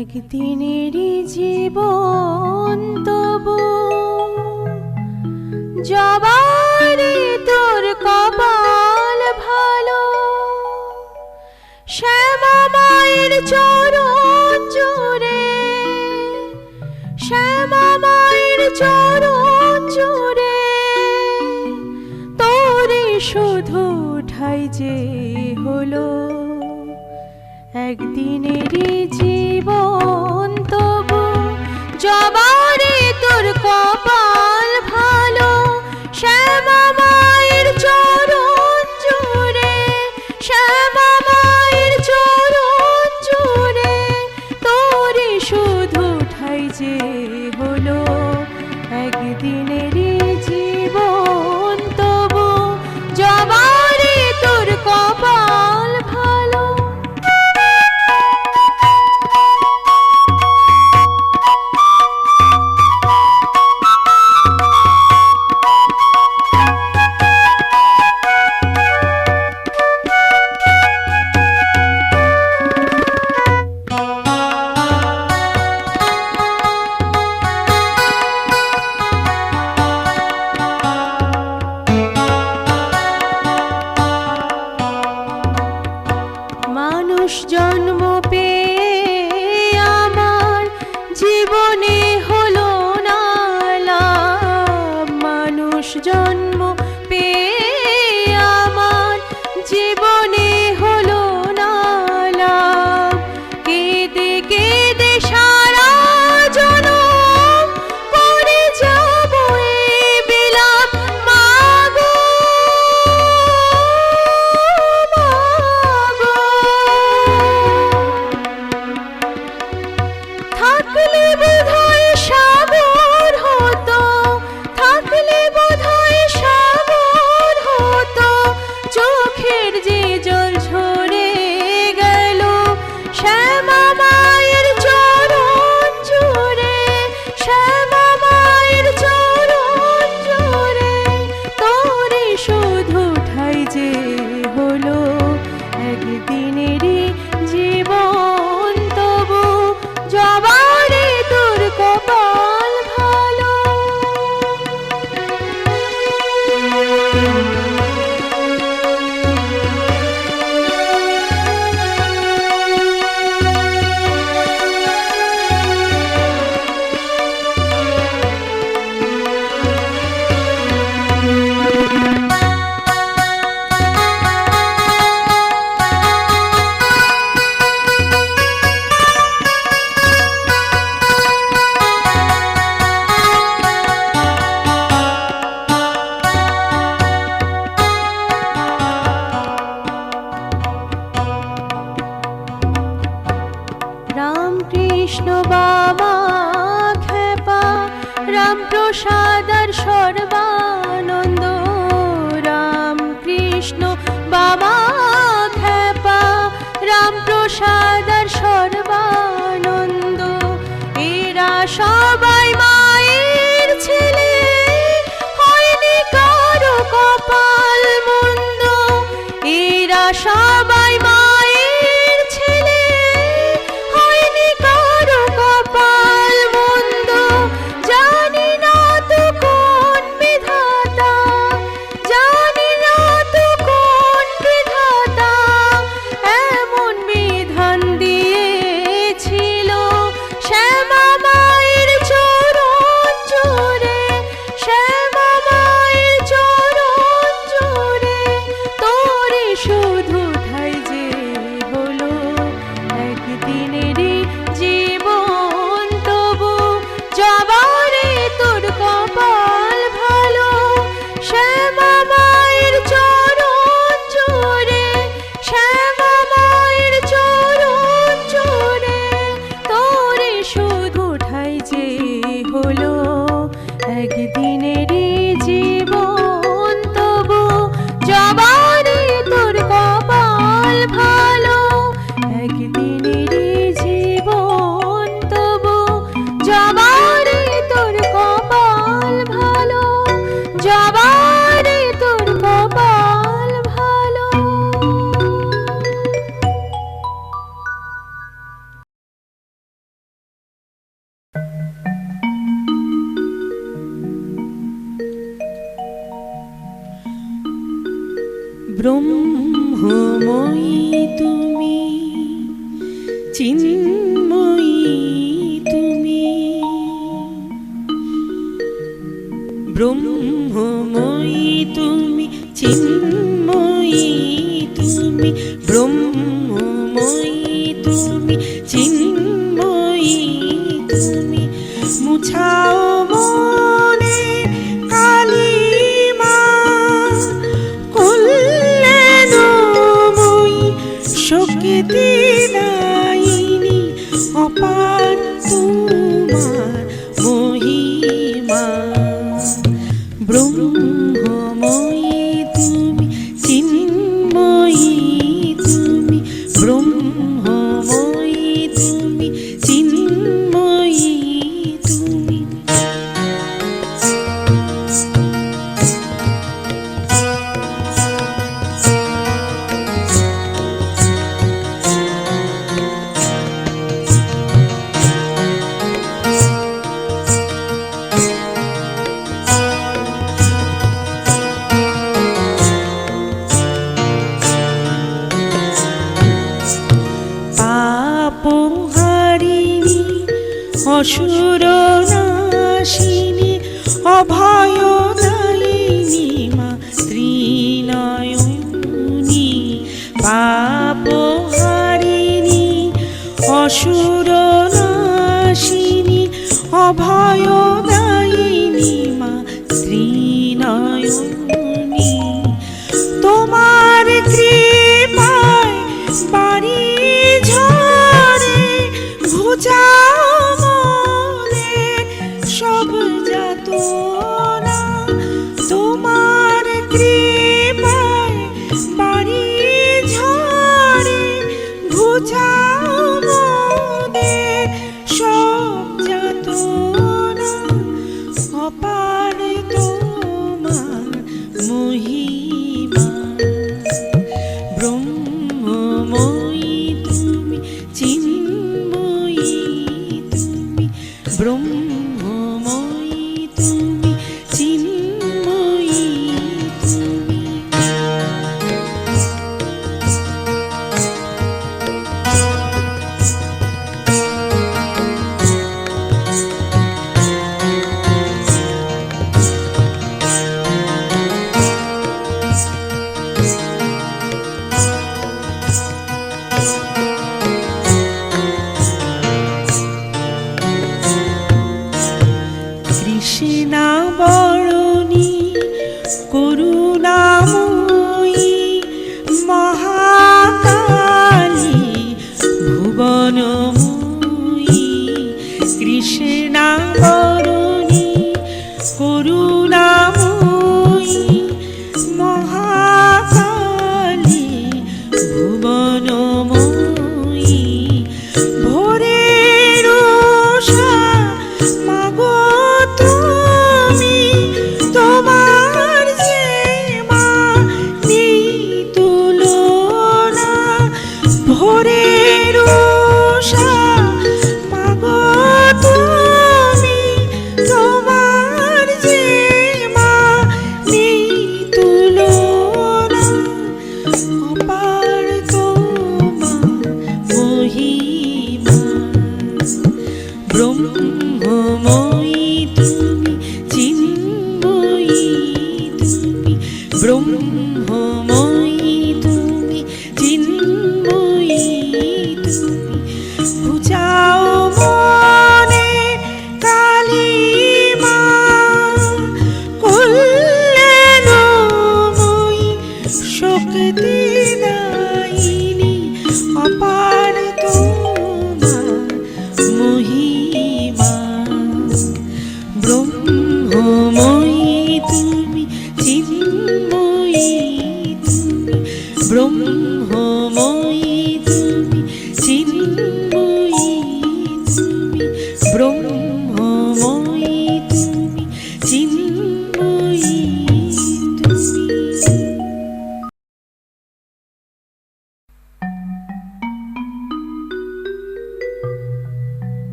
একদিনেরই যে হলো একদিনেরই জীবন। ব্রহ্মময়ী তুমি চিন্ময়ী তুমি। ব্রহ্মময়ী kumar. অসুর অভয় দায়িনী মা ত্রিনয়নী পাপ হারিণী অসুর অভয়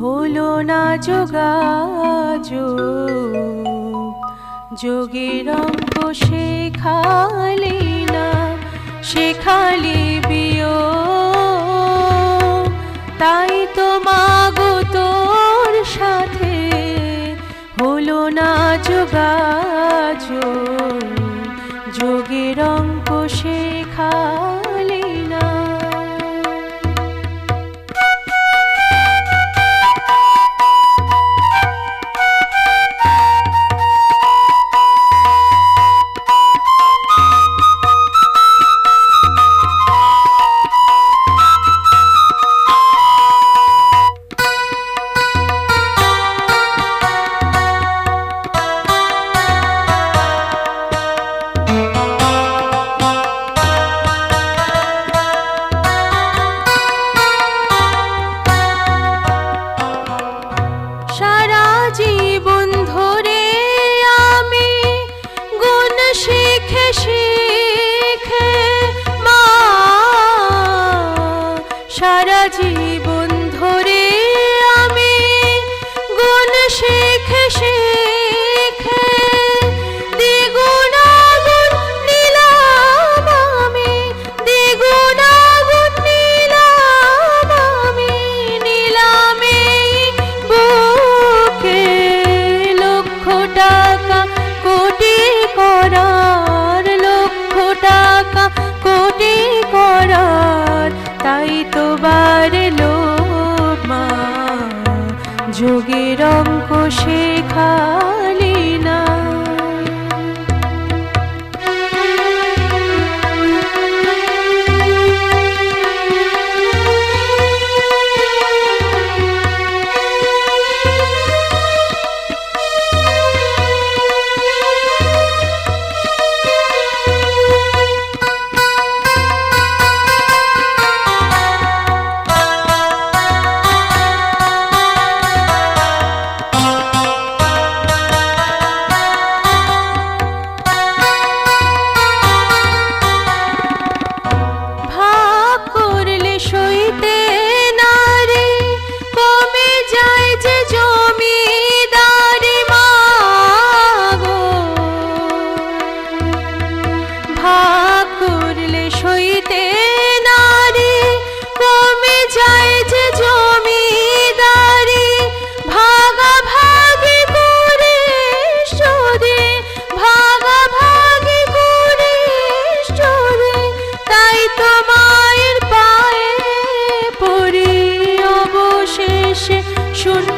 হলো না যোগা যোগের অঙ্ক শেখালি না, শেখালি বিয় তাই তো মাগো তোর সাথে হলো না যোগাযোগ। শেখা শুন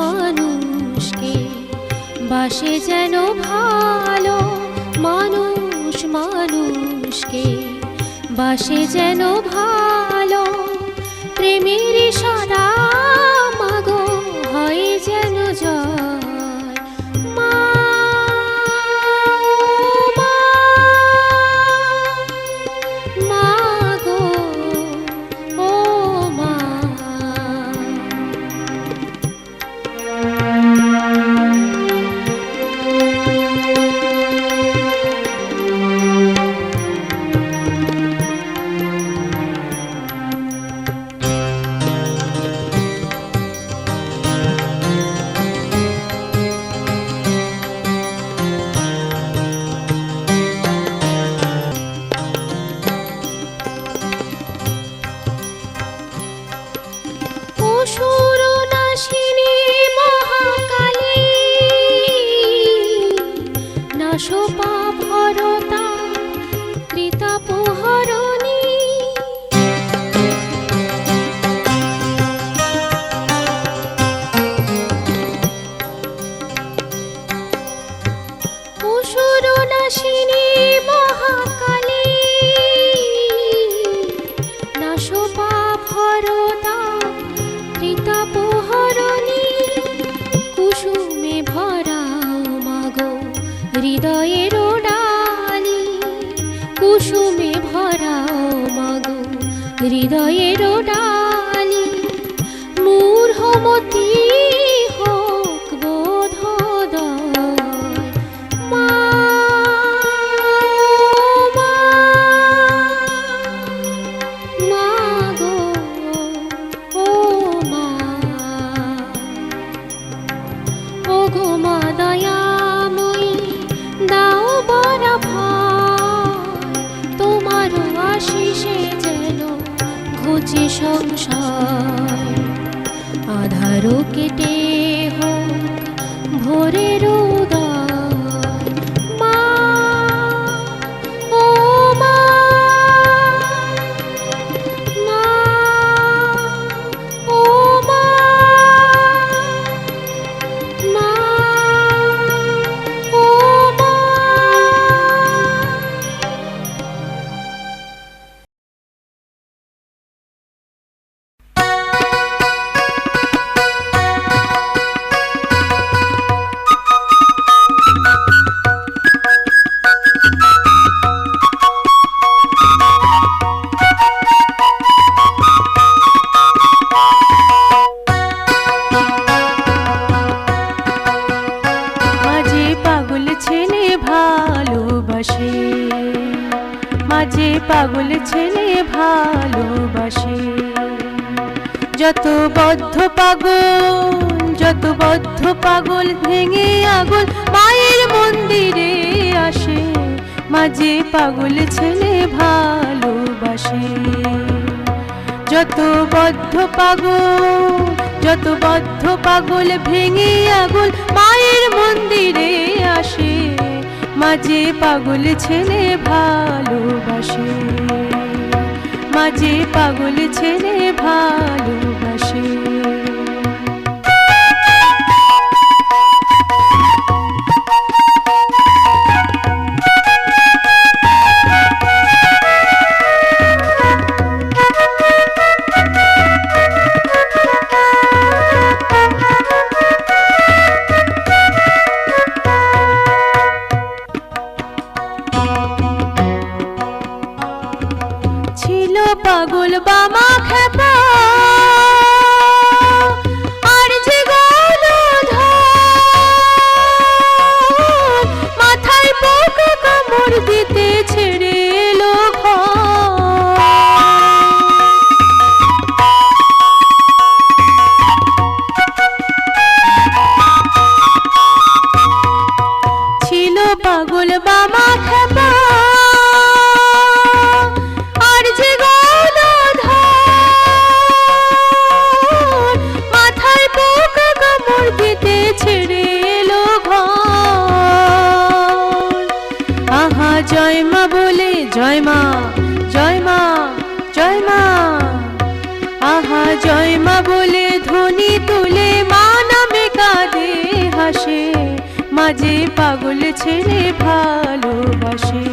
মানুষকে বাসে যেন ভালো মানুষ মানুষকে বাসে যেন ভালো প্রেমের সারা হৃদয়ের ডালি কুসুমে ভরাও মাগো হৃদয়ের ছেলে ভালোবাসে। মাঝে পাগল ছেলে ভালোবাসে। যত বদ্ধ পাগল, যত বদ্ধ পাগল ভেঙে আগুন মায়ের মন্দিরে আসে। মাঝে পাগল ছেলে ভালোবাসে। যত বদ্ধ পাগল, যত বদ্ধ পাগল ভেঙে আগুন মায়ের মন্দিরে আসে মাঝে পাগল ছেলে ভালোবাসে। মাঝে পাগল ছেলে ভালোবাসে পাগল বামা খেপা পাগল ছেলে ভালোবাসে।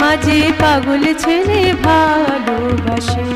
মাঝে পাগল ছেলে ভালোবাসে।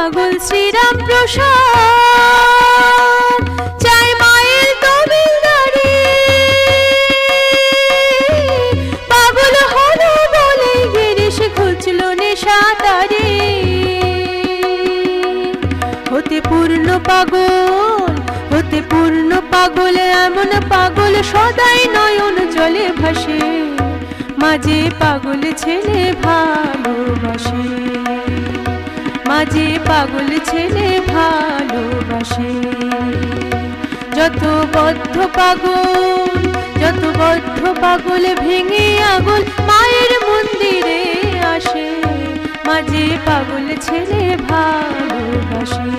পাগল শ্রীরাম প্রসাদ চাই পাগল হলো বলে গিরিশ খুঁজলো নেশা তারি। হতে পূর্ণ পাগল, হতে পূর্ণ পাগল, এমন পাগল সদাই নয়ন জলে ভাসে। মাঝে পাগল ছেলে ভালোবাসে। মাঝে পাগল ছেলে ভালোবাসে। যত বদ্ধ পাগল, যত বদ্ধ পাগল ভেঙে আগুন মায়ের মন্দিরে আসে। মাঝে পাগল ছেলে ভালোবাসে।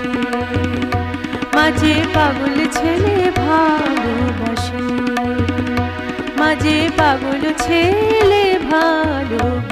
মাঝে পাগল ছেলে ভালোবাসে। মাঝে পাগল ছেলে ভালোবাসে।